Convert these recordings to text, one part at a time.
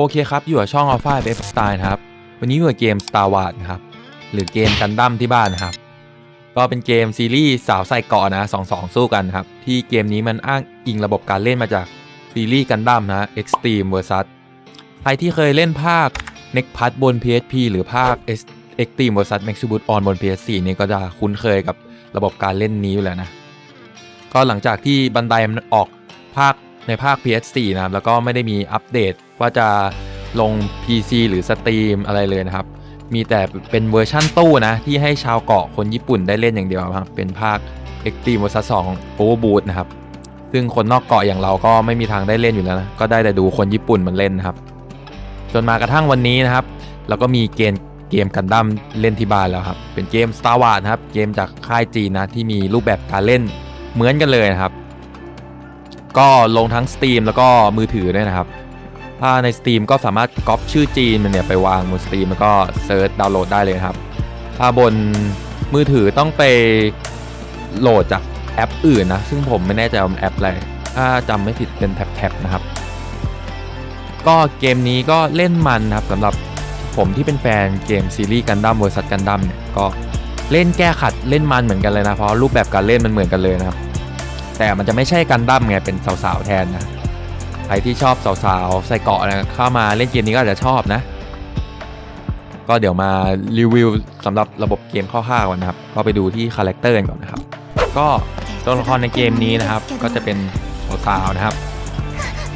โอเคครับ อยู่กับช่อง Alpha F Style นะครับ วันนี้อยู่กับเกม Star Wars นะครับ หรือเกมกันดั้มที่บ้านนะครับ ก็เป็นเกมซีรีส์สาวใส่เกาะนะสองสองสู้กันนะครับ ที่เกมนี้มันอ้างอิงระบบการเล่นมาจากซีรีส์กันดั้มนะ Extreme vs ใครที่เคยเล่นภาค n e x p a s บน PSP หรือภาค Extreme vs Max b o o t On บน PS4 นี่ก็จะคุ้นเคยกับระบบการเล่นนี้อยู่แล้วนะ ก็หลังจากที่บันไดมันออกภาคในภาค PS4 นะครับแล้วก็ไม่ได้มีอัปเดต ว่าจะลง PC หรือสตรีมอะไรเลยนะครับ มีแต่เป็นเวอร์ชั่นตู้นะ ที่ให้ชาวเกาะคนญี่ปุ่นได้เล่นอย่างเดียวครับ เป็นภาค Extreme vs 2ของ Overboot นะครับ ซึ่งคนนอกเกาะอย่างเราก็ไม่มีทางได้เล่นอยู่แล้วนะ ก็ได้แต่ดูคนญี่ปุ่นมันเล่นนะครับ จนมากระทั่งวันนี้นะครับ เราก็มีเกมเกมกันดั้มเล่นที่บ้านแล้วครับ เป็นเกม Star Wars นะครับ เกมจากค่ายจีนนะที่มีรูปแบบการเล่นเหมือนกันเลยนะครับ ก็ลงทั้ง Steam แล้วก็มือถือด้วยนะครับ ถ้าใน Steam ก็สามารถก๊อปชื่อจีนมันเนี่ยไปวางบน Steam แล้วก็เซิร์ชดาวน์โหลดได้เลยครับ ถ้าบนมือถือต้องไปโหลดจากแอปอื่นนะ ซึ่งผมไม่แน่ใจว่าแอปอะไร ถ้าจำไม่ผิดเป็นแท็บๆนะครับ ก็เกมนี้ก็เล่นมันนะครับสำหรับผมที่เป็นแฟนเกมซีรีส์กันดั้มบริษัทกันดั้มเนี่ยก็เล่นแก้ขัดเล่นมันเหมือนกันเลยนะ เพราะรูปแบบการเล่นมันเหมือนกันเลยนะครับ แต่มันจะไม่ใช่กันดั้มไงเป็นสาวๆแทนนะ ใครที่ชอบสาวๆ ใส่เกาะนะเข้ามาเล่นเกมนี้ก็อาจจะชอบนะ ก็เดี๋ยวมารีวิวสำหรับระบบเกมคร่าวๆก่อนนะครับ ก็ไปดูที่คาแรคเตอร์กันก่อนนะครับ ก็ตัวละครในเกมนี้นะครับ ก็จะเป็นสาวๆนะครับ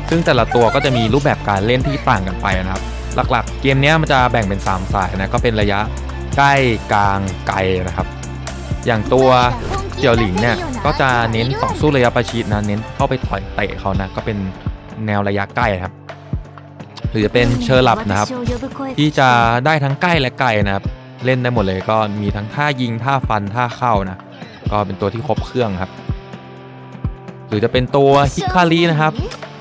ซึ่งแต่ละตัวก็จะมีรูปแบบการเล่นที่ต่างกันไปนะครับ หลักๆ เกมนี้มันจะแบ่งเป็น 3 สายนะ ก็เป็นระยะใกล้กลางไกลนะครับ อย่างตัวเจียวหลิงเนี่ยก็จะเน้นต่อสู้ระยะประชิดนะ เน้นเข้าไปต่อยเตะเขานะ ก็เป็น แนวระยะใกล้ครับ หรือจะเป็นเชอร์ลับนะครับ ที่จะได้ทั้งใกล้และไกลนะครับ เล่นได้หมดเลยก็มีทั้งท่ายิงท่าฟันท่าเข้านะ ก็เป็นตัวที่ครบเครื่องครับ หรือจะเป็นตัวฮิคารินะครับ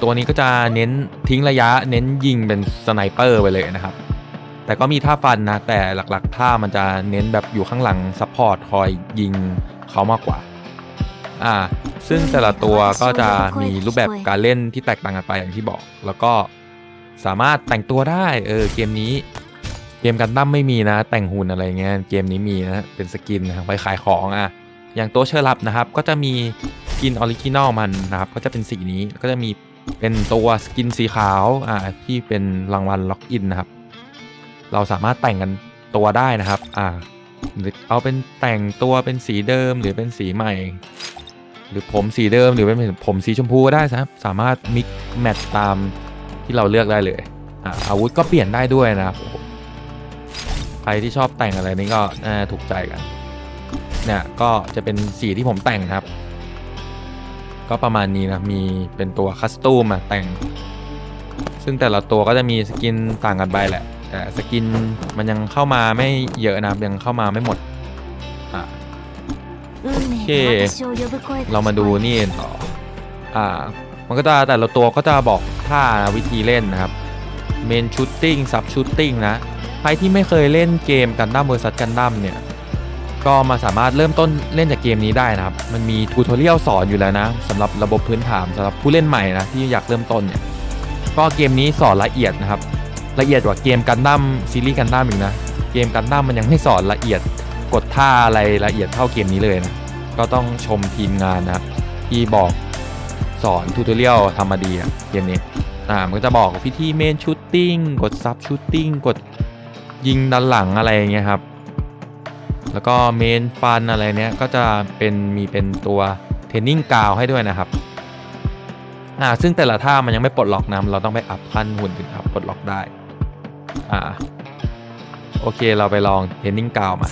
ตัวนี้ก็จะเน้นทิ้งระยะเน้นยิงเป็นสไนเปอร์ไปเลยนะครับ แต่ก็มีท่าฟันนะ แต่หลักๆท่ามันจะเน้นแบบอยู่ข้างหลังซัพพอร์ตคอยยิงเขามากกว่า อ่าซึ่งแต่ละตัวก็จะมีรูปแบบการเล่นที่แตกต่างกันไปอย่างที่บอก แล้วก็สามารถแต่งตัวได้เออเกมนี้เกมกันดั้มไม่มีนะ แต่งหุ่นอะไรเงี้ยเกมนี้มีนะเป็นสกินนะไปขายของอะอย่างตัวเชอร์ลับนะครับ ก็จะมีสกินออริจินอลมันนะครับ ก็จะเป็นสีนี้ก็จะมีเป็นตัวสกินสีขาวอ่าที่เป็นรางวัลล็อกอินนะครับ เราสามารถแต่งกันตัวได้นะครับอ่าเอาเป็นแต่งตัวเป็นสีเดิมหรือเป็นสีใหม่ หรือผมสีเดิมหรือเป็นผมสีชมพูก็ได้ครับสามารถมิกแมทตามที่เราเลือกได้เลยอาอาวุธก็เปลี่ยนได้ด้วยนะครับใครที่ชอบแต่งอะไรนี่ก็น่าถูกใจกันเนี่ยก็จะเป็นสีที่ผมแต่งนะครับ ก็ประมาณนี้นะมีเป็นตัวคัสตูมอะแต่ง ซึ่งแต่ละตัวก็จะมีสกินต่างกันไปแหละ แต่สกินมันยังเข้ามาไม่เยอะนะยังเข้ามาไม่หมด เค เรามาดูนี่ต่อ อ่า มันก็จะแต่ละตัวก็จะบอกท่านะวิธีเล่นนะครับเมนชูตติ้งซับชูตติ้งนะ ใครที่ไม่เคยเล่นเกมกันดั้มเวอร์ซัสกันดั้มเนี่ย ก็มาสามารถเริ่มต้นเล่นจากเกมนี้ได้นะครับ มันมีทูทอเรียลสอนอยู่แล้วนะสำหรับระบบพื้นฐานสำหรับผู้เล่นใหม่นะที่อยากเริ่มต้นเนี่ย ก็เกมนี้สอนละเอียดนะครับ ละเอียดกว่าเกมกันดั้มซีรีส์กันดั้มอีกนะ เกมกันดั้มมันยังไม่สอนละเอียดกดท่าอะไรละเอียดเท่าเกมนี้เลยนะ ก็ต้องชมทีมงานนะครับที่บอกสอนทูตเรียลทำมาดีอะเกมนี้อ่ามันก็จะบอกพิธีเมนชูตติ้งกดซับชูตติ้งกดยิงด้านหลังอะไรเงี้ยครับ แล้วก็เมนฟันอะไรเนี้ยก็จะเป็นมีเป็นตัวเทรนนิ่งกาวให้ด้วยนะครับอ่าซึ่งแต่ละท่ามันยังไม่ปลดล็อกนะเราต้องไปอัพขั้นหุ่นถึงครับปลดล็อกได้อ่าโอเคเราไปลองเทรนนิ่งกาวมา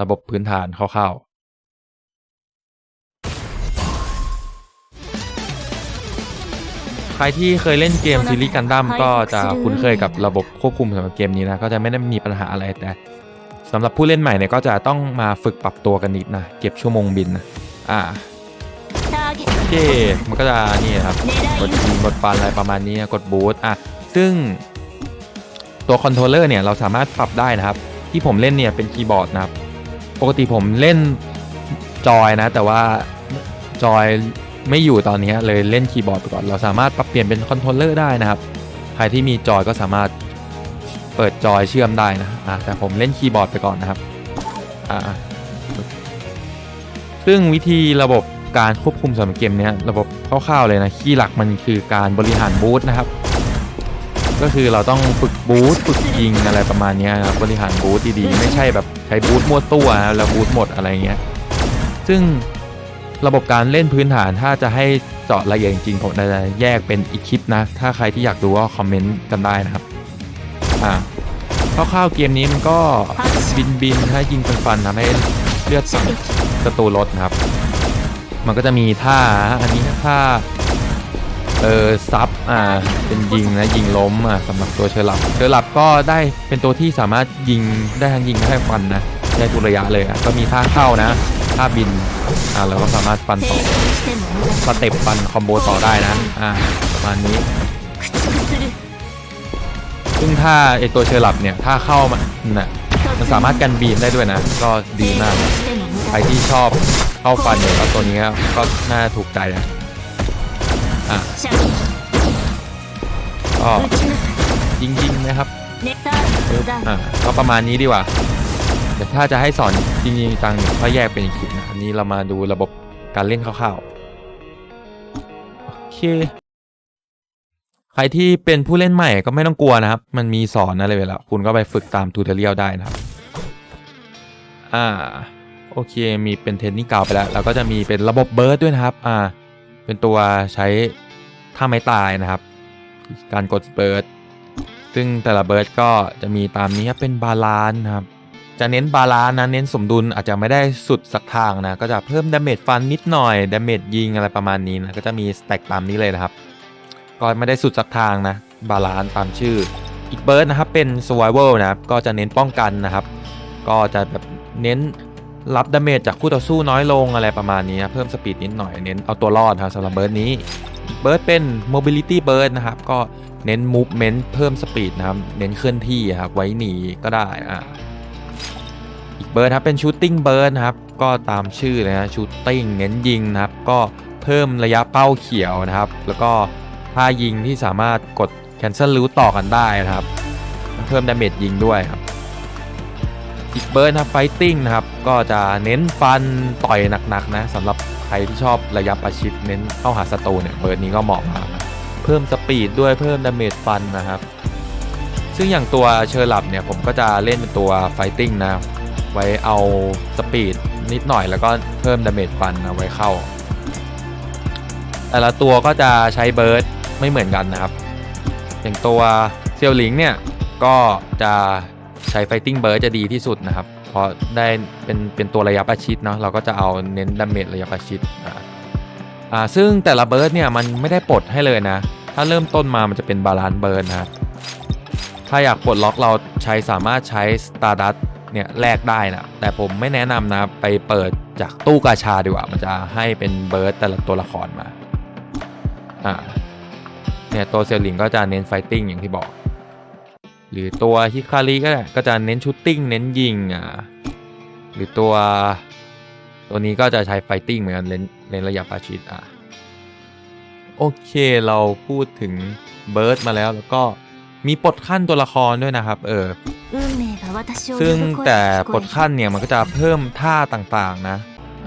ระบบพื้นฐานคร่าวๆ ใครที่เคยเล่นเกมซีรีส์กันดั้มก็จะคุ้นเคยกับระบบควบคุมสำหรับเกมนี้นะ ก็จะไม่ได้มีปัญหาอะไรแต่สำหรับผู้เล่นใหม่เนี่ยก็จะต้องมาฝึกปรับตัวกันนิดนะ เก็บชั่วโมงบินนะ อ่าโอเคมันก็จะนี่ครับกดยิงกดฟันอะไรประมาณนี้นะกดบูทอะซึ่งตัวคอนโทรลเลอร์เนี่ยเราสามารถปรับได้นะครับ ที่ผมเล่นเนี่ยเป็นคีย์บอร์ดนะครับ ปกติผมเล่นจอยนะ แต่ว่าจอย ไม่อยู่ตอนนี้เลยเล่นคีย์บอร์ดไปก่อน เราสามารถปรับเปลี่ยนเป็นคอนโทรลเลอร์ได้นะครับ ใครที่มีจอยก็สามารถเปิดจอยเชื่อมได้นะอ่าแต่ผมเล่นคีย์บอร์ดไปก่อนนะครับ ซึ่งวิธีระบบการควบคุมสำหรับเกมนี้ระบบคร่าวๆเลยนะคีย์หลักมันคือการบริหารบูทนะครับ ก็คือเราต้องฝึกบูทฝึกยิงอะไรประมาณนี้นะครับบริหารบูทดีๆ ไม่ใช่แบบใช้บูทมั่วตัวนะแล้วบูทหมดอะไรเงี้ย ซึ่ง ระบบการเล่นพื้นฐานถ้าจะให้เจาะละเอียดจริงๆผมจะแยกเป็นอีกคลิปนะ ถ้าใครที่อยากดูก็คอมเมนต์กันได้นะครับ อ่าคร่าวๆเกมนี้มันก็บินบินถ้ายิงฟันๆทำให้เลือดศัตรูลดนะครับ มันก็จะมีท่าอันนี้ท่าเออซับอ่าเป็นยิงนะยิงล้มอ่าสำหรับตัวเชอร์ลับเชอร์ลับก็ได้เป็นตัวที่สามารถยิงได้ทั้งยิงได้ทั้งฟันนะได้ทุกระยะเลยอะก็มีท่าเข้านะ ถ้าบินอ่าเราก็สามารถปันต่อสเต็ปปันคอมโบต่อได้นะอ่าประมาณนี้ซึ่งถ้าไอตัวเชอลับเนี่ยถ้าเข้ามันน่ะมันสามารถกันบีมได้ด้วยนะ ก็ดีมากใครที่ชอบเข้าฟันเนี่ยตัวนี้ก็น่าถูกใจนะอะก็ยิงๆนะครับอะก็ประมาณนี้ดีกว่า เดี๋ยวถ้าจะให้สอนจริงๆจังๆก็แยกเป็นอีกคลิปนะอันนี้เรามาดูระบบการเล่นคร่าวๆโอเคใครที่เป็นผู้เล่นใหม่ก็ไม่ต้องกลัวนะครับ มันมีสอนอะไรเวลาคุณก็ไปฝึกตามทูตเรียลได้นะครับ อ่า โอเค มีเป็นเทนนิสเก่าไปแล้ว แล้วก็จะมีเป็นระบบเบิร์ดด้วยนะครับ อ่า เป็นตัวใช้ท่าไม้ตายนะครับ การกดเบิร์ด ซึ่งแต่ละเบิร์ดก็จะมีตามนี้ครับเป็นบาลานนะครับ จะเน้นบาลานซ์นะเน้นสมดุลอาจจะไม่ได้สุดสักทางนะ ก็จะเพิ่มดาเมจฟันนิดหน่อยดาเมจยิงอะไรประมาณนี้นะ ก็จะมีสแต็กตามนี้เลยนะครับ ก็ไม่ได้สุดสักทางนะ บาลานซ์ตามชื่อ อีกเบิร์ดนะครับ เป็น survival นะครับก็จะเน้นป้องกันนะครับ ก็จะแบบเน้นรับดาเมจจากคู่ต่อสู้น้อยลงอะไรประมาณนี้นะเพิ่มสปีดนิดหน่อยเน้นเอาตัวรอดครับสำหรับเบิร์ดนี้อีกเบิร์ดเป็น mobility bird นะครับ ก็เน้น movement เพิ่มสปีดนะครับ เน้นเคลื่อนที่ครับไว้หนีก็ได้อ่า เบิร์ดครับเป็น shooting bird นะครับก็ตามชื่อเลยนะ shooting เน้นยิงนะครับ ก็เพิ่มระยะเป้าเขียวนะครับ แล้วก็ท่ายิงที่สามารถกด cancel route ต่อกันได้นะครับ เพิ่มดาเมจยิงด้วยครับอีกเบิร์นครับไฟติ้งนะครับ ก็จะเน้นฟันต่อยหนักๆนะสำหรับใครที่ชอบระยะประชิดเน้นเข้าหาศัตรูเนี่ยเบิร์ดนี้ก็เหมาะมากเพิ่มสปีดด้วยเพิ่มดาเมจฟันนะครับ ซึ่งอย่างตัวเชอร์ลับเนี่ยผมก็จะเล่นเป็นตัวไฟติ้งนะ ไว้เอาสปีดนิดหน่อยแล้วก็เพิ่มดาเมจฟันนะไว้เข้า แต่ละตัวก็จะใช้เบิร์ดไม่เหมือนกันนะครับ อย่างตัวเซียวหลิงเนี่ยก็จะใช้ไฟติ้งเบิร์ดจะดีที่สุดนะครับ เพราะได้เป็นเป็นตัวระยะประชิดเนาะเราก็จะเอาเน้นดาเมจระยะประชิดอ่าซึ่งแต่ละเบิร์ดเนี่ยมันไม่ได้ปลดให้เลยนะ ถ้าเริ่มต้นมามันจะเป็นบาลานซ์เบิร์ดนะครับถ้าอยากปลดล็อกเราใช้สามารถใช้สตาร์ดัต เนี่ยแลกได้นะแต่ผมไม่แนะนำนะไปเปิดจากตู้กาชาดีกว่า มันจะให้เป็นเบิร์ดแต่ละตัวละครมาอ่าเนี่ยตัวเซลลิงก็จะเน้นไฟติ้งอย่างที่บอก หรือตัวฮิคาริก็ได้ก็จะเน้นชูตติ้งเน้นยิงอ่าหรือตัวตัวนี้ก็จะใช้ไฟติ้งเหมือนกันเน้นเน้นระยะประชิดอะโอเคเราพูดถึงเบิร์ดมาแล้วแล้วก็ มีปลดขั้นตัวละครด้วยนะครับ เออ ซึ่งแต่ปลดขั้นเนี่ยมันก็จะเพิ่มท่าต่างๆนะ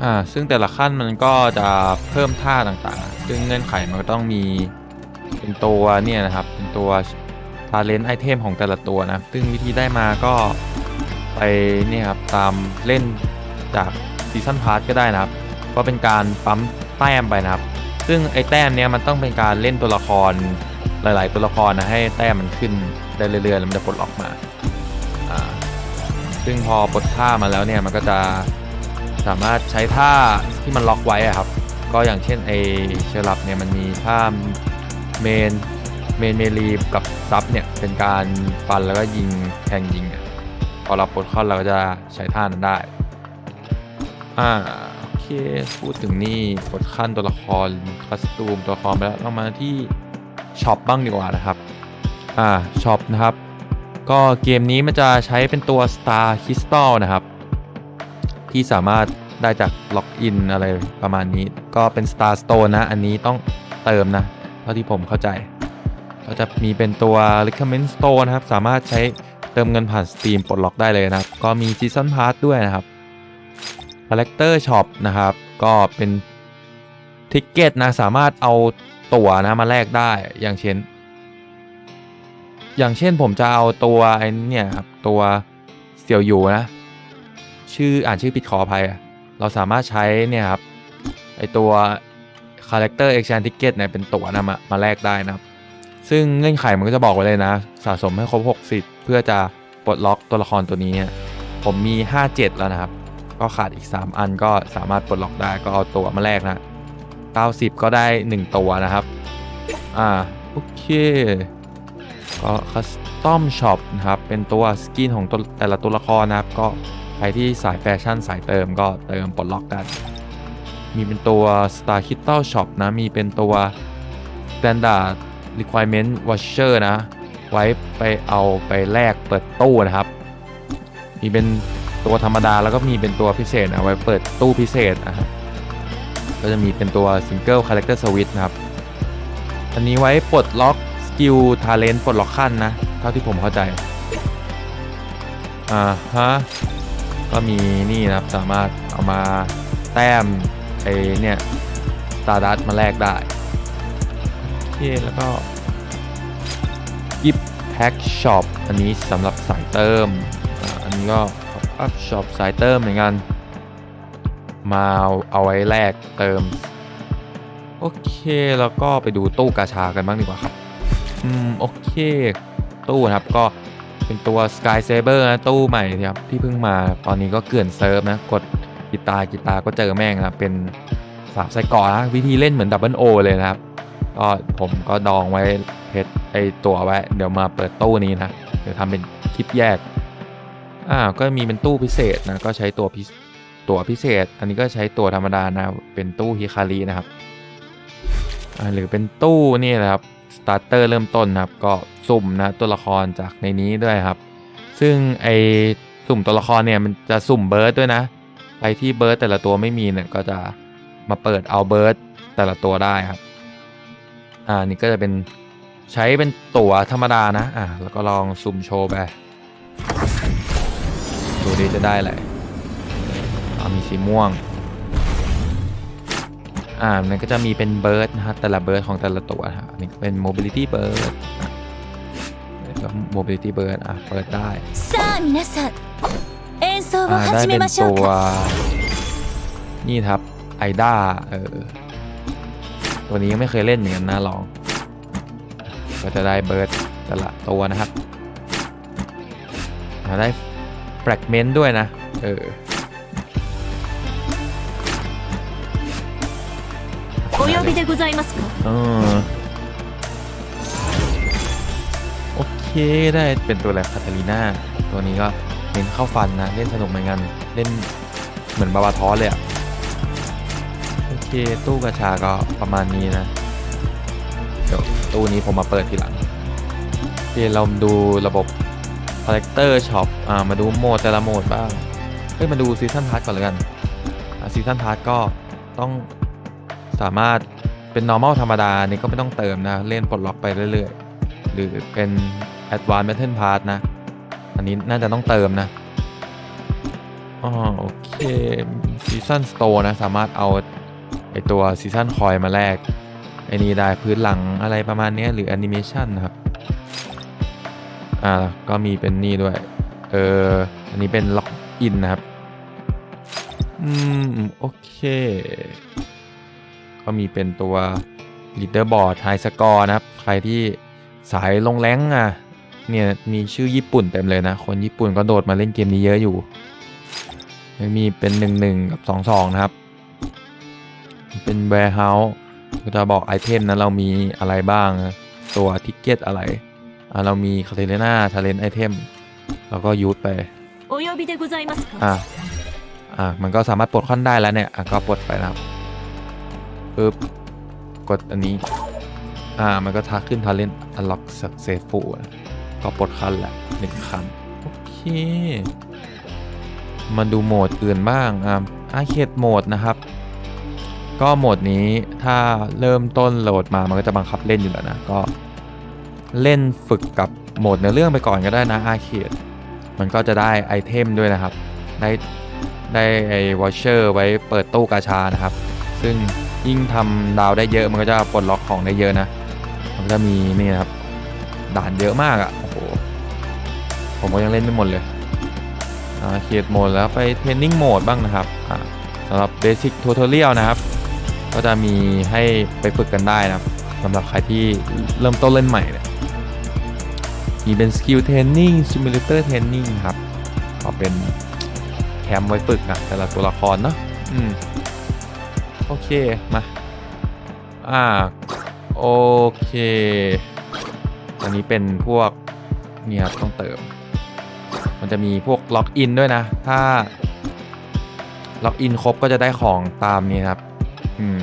อ่า ซึ่งแต่ละขั้นมันก็จะเพิ่มท่าต่างๆ ซึ่งเงื่อนไขมันก็ต้องมีเป็นตัวเนี่ยนะครับ เป็นตัวทาเลนไอเทมของแต่ละตัวนะ ซึ่งวิธีได้มาก็ไปเนี่ยครับตามเล่นจากซีซันพาร์ทก็ได้นะครับ ก็เป็นการปั๊มแต้มไปนะครับ ซึ่งไอแต้มเนี่ยมันต้องเป็นการเล่นตัวละคร หลาย ๆ ตัวละครนะให้แต้มมันขึ้นได้เรื่อยๆแล้วมันจะปลดล็อกมาซึ่งพอปลดท่ามาแล้วเนี่ยมันก็จะสามารถใช้ท่าที่มันล็อกไว้อะครับ ก็อย่างเช่นไอเชอร์ลับเนี่ยมันมีท่าเมนเมนเมลีกับซับเนี่ยเป็นการฟันแล้วก็ยิงแทงยิงอะพอเราปลดเข้าเราก็จะใช้ท่านั้นได้อ่าโอเคพูดถึงนี่ปลดขั้นตัวละครคัสตูมตัวละครไปแล้วเรามาที่ ช็อปบ้างดีกว่านะครับ อ่าช็อปนะครับ ก็เกมนี้มันจะใช้เป็นตัว Star Crystal นะครับ ที่สามารถได้จากล็อกอินอะไรประมาณนี้ ก็เป็น Star Stone นะ อันนี้ต้องเติมนะ เท่าที่ผมเข้าใจ ก็จะมีเป็นตัว recommend store นะครับ สามารถใช้เติมเงินผ่าน Steam ปลดล็อกได้เลยนะครับ ก็มี season pass ด้วยนะครับ character shop นะครับ ก็เป็นทิกเก็ตนะ สามารถเอา ตั๋วนะมาแลกได้อย่างเช่น อย่างเช่นผมจะเอาตัวไอ้นี่ครับตัวเสี่ยวหยูนะ ชื่ออ่านชื่อผิดขออภัยเราสามารถใช้เนี่ยครับไอตัว Character Exchange Ticket เนี่ยเป็นตั๋วนะมามาแลกได้นะครับ ซึ่งเงื่อนไขมันก็จะบอกไว้เลยนะ สะสมให้ครบ 60 เพื่อจะปลดล็อกตัวละครตัวนี้ ผมมี 57 แล้วนะครับ ก็ขาดอีก 3 อันก็สามารถปลดล็อกได้ก็เอาตัวมาแลกนะ 90 ก็ได้ 1 ตัวนะครับ อ่า โอเค ก็คัสตอมช็อปนะครับ เป็นตัวสกินของตัวแต่ละตัวละครนะครับ ก็ใครที่สายแฟชั่นสายเติมก็เติมปลดล็อกได้มีเป็นตัว Star k i t t a l Shop นะ มีเป็นตัว Standard Requirement Voucher นะ ไว้ไปเอาไปแลกเปิดตู้นะครับ มีเป็นตัวธรรมดาแล้วก็มีเป็นตัวพิเศษนะไว้เปิดตู้พิเศษนะครับ ก็จะมีเป็นตัว Single Character Switch นะครับ อันนี้ไว้ปลดล็อกสกิลทาเลนต์ปลดล็อกขั้นนะ เท่าที่ผมเข้าใจ อ่าฮะ ก็มีนี่นะครับ สามารถเอามาแต้มไอเนี่ยตาร์ดัสมาแลกได้โอเคแล้วก็กิฟแพ็กช็อปอันนี้สำหรับสายเติมออันนี้ก็อัพช็อปสายเติมเหมือนกัน มาเอาไว้แลกเติม โอเคแล้วก็ไปดูตู้กาชากันบ้างดีกว่าครับ อืม โอเค ตู้นะครับก็เป็นตัว Sky Saber นะตู้ใหม่นะครับที่เพิ่งมาตอนนี้ก็เกลื่อนเซิร์ฟนะ กดกีตาร์กีตาร์ก็เจอแม่งนะครับเป็นสามไส้กอนะวิธีเล่นเหมือนดับเบิลโอเลยนะครับ ก็ผมก็ดองไว้เพชรไอตัวไว้ เดี๋ยวมาเปิดตู้นี้นะ เดี๋ยวทำเป็นคลิปแยกอ่าก็มีเป็นตู้พิเศษนะ ก็ใช้ตัวพิ ตัวพิเศษ อันนี้ก็ใช้ตัวธรรมดานะเป็นตู้ฮิคารินะครับหรือเป็นตู้นี่แหละครับสตาร์เตอร์เริ่มต้นนะครับ ก็สุ่มนะตัวละครจากในนี้ด้วยครับ ซึ่งไอสุ่มตัวละครเนี่ยมันจะสุ่มเบิร์ดด้วยนะใครที่เบิร์ดแต่ละตัวไม่มีเนี่ยก็จะมาเปิดเอาเบิร์ดแต่ละตัวได้ครับ อ่านี่ก็จะเป็นใช้เป็นตั๋วธรรมดานะ อ่าแล้วก็ลองสุ่มโชว์ไปดูดีจะได้อะไรอ่า มีสีม่วง อ่ามันก็จะมีเป็นเบิร์ดนะฮะแต่ละเบิร์ดของแต่ละตัวฮะอันนี้เป็นโมบิลิตี้เบิร์ดแล้วโมบิลิตี้เบิร์ดอะเปิดได้ได้เป็นตัวนี่ครับไอด้าเออตัวนี้ยังไม่เคยเล่นเหมือนกันนะลอง ก็จะได้เบิร์ดแต่ละตัวนะครับได้แฟกเมนต์ด้วยนะ เออ お呼びでございますか เออโอเคได้เป็นตัวอะไรคาตาลีนาตัวนี้ก็เน้นเข้าฟันนะ เล่นสนุกเหมือนกัน เล่นเหมือนบาบาทอสเลยอะโอเค ตู้กระชาก็ประมาณนี้นะ เดี๋ยวตู้นี้ผมมาเปิดทีหลังโอเคเราดูระบบ Collector Shop อ่ามาดูโหมดแต่ละโหมดบ้าง เฮ้ย มาดูซีซันพาร์ทก่อนเลยกันซีซันพาร์ทก็ต้อง สามารถเป็น normal ธรรมดานี่ก็ไม่ต้องเติมนะ เล่นปลดล็อกไปเรื่อยๆ หรือเป็น advanced battle pass นะ อันนี้น่าจะต้องเติมนะอ๋อโอเคซีซันสโตร์นะ สามารถเอาไอตัวซีซันคอยมาแลกไอนี่ได้พื้นหลังอะไรประมาณนี้หรือแอนิเมชันนะครับ อ่า ก็มีเป็นนี่ด้วย เอออันนี้เป็นล็อกอินนะครับ อืม โอเค ก็มีเป็นตัว Leader Board High Score นะครับ ใครที่สายลงแรงอะ เนี่ย มีชื่อญี่ปุ่นเต็มเลยนะ คนญี่ปุ่นก็โดดมาเล่นเกมนี้เยอะอยู่ยังมีเป็น 1-1 กับ 2-2 นะครับ เป็น Warehouse ก็จะบอกไอเทมนะเรามีอะไรบ้าง ตัวทิกเก็ตอะไรเรามีคาเทเลนาทาเลนไอเทมแล้วก็ยูทไปอะอะมันก็สามารถปลดค่อนได้แล้วเนี่ยอะก็ปลดไปนะครับ ปึ๊บกดอันนี้ อ่า มันก็ทักขึ้น Talent Unlock Successful ก็ปลดขั้นแหละหนึ่งขั้นโอเค มาดูโหมดอื่นบ้าง อ่าอาเคดโหมดนะครับ ก็โหมดนี้ถ้าเริ่มต้นโหลดมา มันก็จะบังคับเล่นอยู่แล้วนะ ก็เล่นฝึกกับโหมดเนื้อเรื่องไปก่อนก็ได้นะอาเคดมันก็จะได้ไอเทมด้วยนะครับ ได้ได้ไอวอชเชอร์ไว้เปิดตู้กาชานะครับ ซึ่ง ยิ่งทำดาวได้เยอะมันก็จะปลดล็อกของได้เยอะนะ มันจะมีนี่นะครับด่านเยอะมากอะ่ะโอ้โหผมก็ยังเล่นไม่หมดเลยอ่าเขียดโหมดแล้วไปเทรนนิ่งโหมดบ้างนะครับอ่าสำหรับเบสิ c ทูทอเรียลนะครับ ก็จะมีให้ไปฝึกกันได้นะครับสำหรับใครที่เริ่มต้นเล่นใหม่เนี่ยมีเป็นสกิลเทรนนิ่งซิมูเลเตอร์เทรนนิ่งครับก็เป็นแคมป์ไว้ฝึกนะแต่ละตัวละครเนาะอืม โอเค มา อ่า โอเค อันนี้เป็นพวก เนี่ยครับต้องเติม มันจะมีพวกล็อกอินด้วยนะ ถ้า ล็อกอินครบก็จะได้ของตามนี้ครับ อืม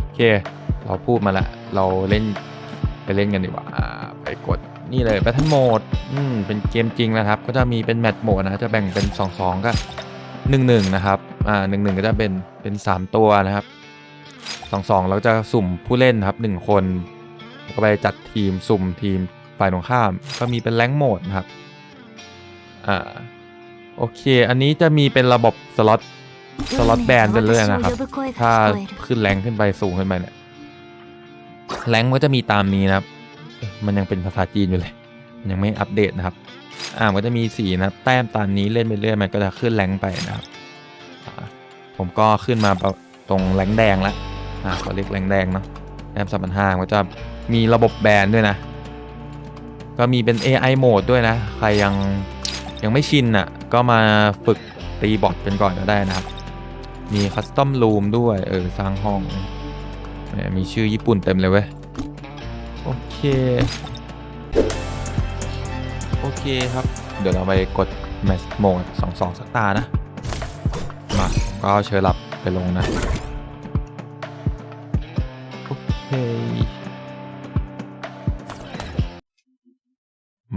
โอเค เราพูดมาล้วเราเล่นไปเล่นกันดีกว่า ไปกดนี่เลย Battle Mode อืม เป็นเกมจริงนะครับ ก็จะมีเป็นแมตช์โหมดนะ จะแบ่งเป็น 2 2 ก็ 1 1 นะครับอ่า1 1ก็จะเป็นเป็น 3 ตัวนะครับ2 2เราจะสุ่มผู้เล่นครับ 1 คนก็ไปจัดทีมสุ่มทีมฝ่ายตรงข้าม ก็มีเป็นแรงโหมดนะครับอ่าโอเค อันนี้จะมีเป็นระบบสล็อตสล็อตแบนไปเรื่อยนะครับ ถ้าขึ้นแรงขึ้นไปสูงขึ้นไปเนี่ยแรงก็จะมีตามนี้นะครับ มันยังเป็นภาษาจีนอยู่เลย มันยังไม่อัปเดตนะครับ อ่ามันก็จะมีสีนะแต้มตามนี้เล่นไปเรื่อยมันก็จะขึ้นแรงไปนะครับผมก็ขึ้นมาตรงแรงแดงแล้วอ่าขาเรียกแรงแดงเนาะแต้มสามพันห้าก็จะมีระบบแบนด้วยนะ ก็มีเป็น AI โหมดด้วยนะ ใครยังยังไม่ชินอะ ก็มาฝึกตีบอทกันก่อนก็ได้นะครับ มีคัสตอมรูมด้วย เออ สร้างห้องเนี่ยมีชื่อญี่ปุ่นเต็มเลยเว้ย โอเค เคครับ เดี๋ยวเราไปกด Match Mode 2 2สักตานะ มาก็เอาเชิญรับไปลงนะ โอเค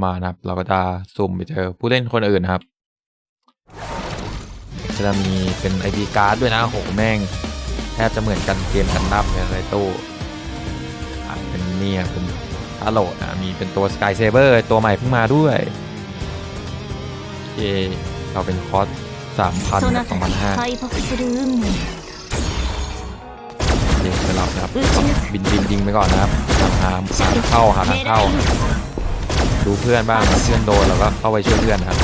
มานะครับเราก็จะสุ่มไปเจอผู้เล่นคนอื่นครับ จะมีเป็น ID card ด้วยนะโหแม่งแทบจะเหมือนกันเกมกันนับเนี่ยในตู้เป็นเนี่ยเป็น ถ้าโหลดนะมีเป็นตัว Sky Saber ตัวใหม่เพิ่งมาด้วยเอเราเป็นคอสสามพันสองพันห้าเดี๋ยวเราครับบินบินยิงไปก่อนนะครับหาหาเข้าหาเข้า ดูเพื่อนบ้างเพื่อนโดนเราก็เข้าไปช่วยเพื่อนครับ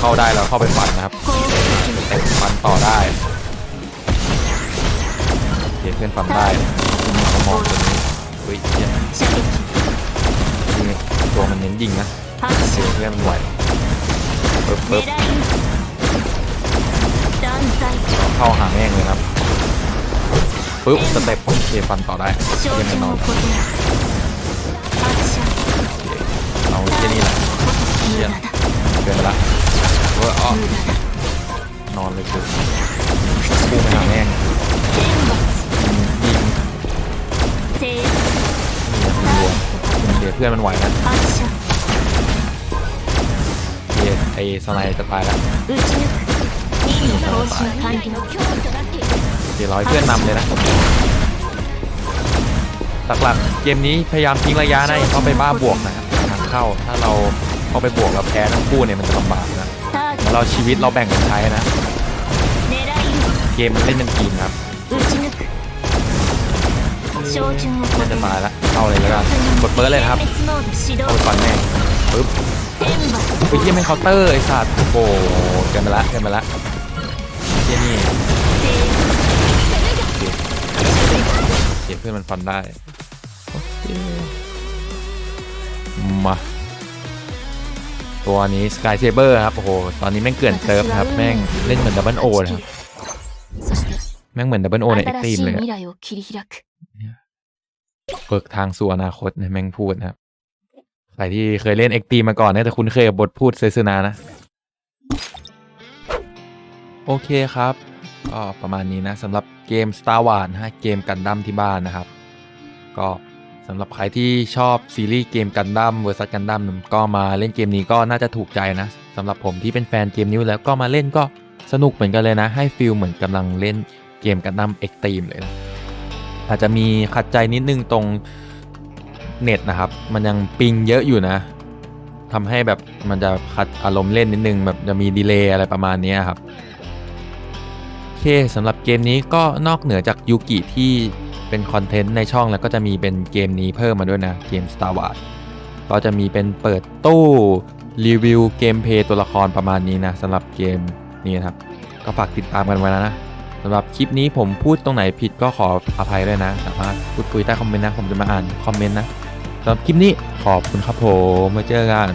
เข้าได้เราเข้าไปฟันนะครับฟันต่อได้เพื่อนฟันได้มอง้ยเหี้ยยิตัวมันเน้นยิงนะเสียเพื่อนมไหวปึ๊บปึ๊บเข้าหาแม่งเลยครับปึ๊บสเต็ปเคฟันต่อได้เย็นแน่นอนเอาแค่นี้แหละเยี่ยมเกินไปละเว้อ๋อนอนเลยคือกูไปหาแม่ง เดี๋ยวเพื่อนมันไหวนะเดี๋ยวไอ้สไลด์จะตายแล้วเดี๋ยวร้อยเพื่อนนำเลยนะหลักๆเกมนี้พยายามทิ้งระยะนะเข้าไปบ้าบวกนะทางเข้าถ้าเราเข้าไปบวกแล้วแพ้ทั้งคู่เนี่ยมันจะลำบากนะเราชีวิตเราแบ่งกันใช้นะ เกมเล่นเป็นทีมครับ มันจะมายละเอาเลยแล้วกันกดเบอร์เลยครับเอาไปก่อนแม่ปึ๊บไปเยี่ยมให้เคาน์เตอร์ไอ้สัตว์โอ้โหเกินไปละเกินไปละเยี่ยนี่เก็บเพื่อนมันฟันได้มาตัวนี้สกายเซเบอร์ครับโอ้โหตอนนี้แม่งเกินเติร์ครับแม่งเล่นเหมือนดับเบิลโอนะครับแม่งเหมือนดับเบิลโอในเอ็กซ์ตีมเลย เปิกทางสู่อนาคตนะแม่งพูดนะครับ ใครที่เคยเล่นเอ็กตีมาก่อนเนี่ยแต่คุณเคยกับบทพูดเซซนานะ โอเคครับก็ประมาณนี้นะสำหรับเกม Star Wars นฮะเกมกันดั้มที่บ้านนะครับ ก็สำหรับใครที่ชอบซีรีส์เกมกันดั้มเวอร์ซัสกันดั้มก็มาเล่นเกมนี้ก็น่าจะถูกใจนะสำหรับผมที่เป็นแฟนเกมนี้แล้วก็มาเล่นก็สนุกเหมือนกันเลยนะ ให้ฟิลเหมือนกำลังเล่นเกมกันดั้มเอ็กตีมเลยนะ อาจจะมีขัดใจนิดนึงตรงเน็ตนะครับ มันยังปิงเยอะอยู่นะทำให้แบบมันจะขัดอารมณ์เล่นนิดนึงแบบจะมีดีเลย์อะไรประมาณนี้ครับโอเคสำหรับเกมนี้ก็นอกเหนือจากยูกิที่เป็นคอนเทนต์ในช่องแล้วก็จะมีเป็นเกมนี้เพิ่มมาด้วยนะเกม Star Wars ก็จะมีเป็นเปิดตู้รีวิวเกมเพย์ตัวละครประมาณนี้นะสำหรับเกมนี้นะครับ ก็ฝากติดตามกันไว้นะ สำหรับคลิปนี้ผมพูดตรงไหนผิดก็ขออภัยด้วยนะสามารถพูดคุยใต้คอมเมนต์นะ ผมจะมาอ่านคอมเมนต์นะสำหรับคลิปนี้ขอบคุณครับผมมาเจอกัน